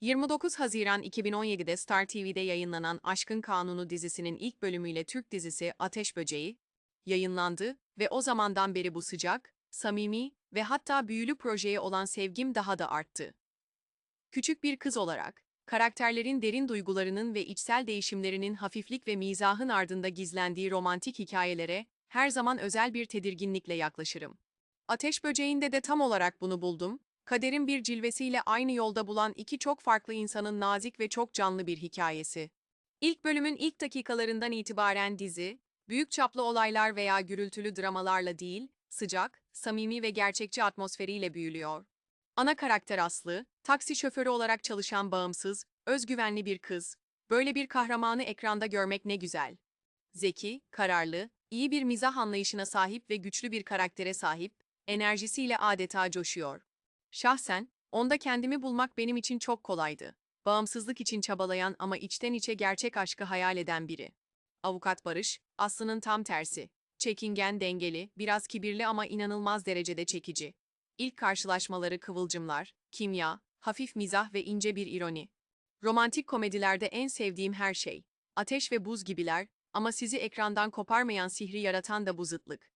29 Haziran 2017'de Star TV'de yayınlanan Aşkın Kanunu dizisinin ilk bölümüyle Türk dizisi Ateş Böceği yayınlandı ve o zamandan beri bu sıcak, samimi ve hatta büyülü projeye olan sevgim daha da arttı. Küçük bir kız olarak, karakterlerin derin duygularının ve içsel değişimlerinin hafiflik ve mizahın ardında gizlendiği romantik hikayelere her zaman özel bir tedirginlikle yaklaşırım. Ateş Böceği'nde de tam olarak bunu buldum. Kaderin bir cilvesiyle aynı yolda bulan iki çok farklı insanın nazik ve çok canlı bir hikayesi. İlk bölümün ilk dakikalarından itibaren dizi, büyük çaplı olaylar veya gürültülü dramalarla değil, sıcak, samimi ve gerçekçi atmosferiyle büyülüyor. Ana karakter Aslı, taksi şoförü olarak çalışan bağımsız, özgüvenli bir kız. Böyle bir kahramanı ekranda görmek ne güzel. Zeki, kararlı, iyi bir mizah anlayışına sahip ve güçlü bir karaktere sahip, enerjisiyle adeta coşuyor. Şahsen, onda kendimi bulmak benim için çok kolaydı. Bağımsızlık için çabalayan ama içten içe gerçek aşkı hayal eden biri. Avukat Barış, Aslı'nın tam tersi. Çekingen, dengeli, biraz kibirli ama inanılmaz derecede çekici. İlk karşılaşmaları kıvılcımlar, kimya, hafif mizah ve ince bir ironi. Romantik komedilerde en sevdiğim her şey. Ateş ve buz gibiler ama sizi ekrandan koparmayan sihri yaratan da bu zıtlık.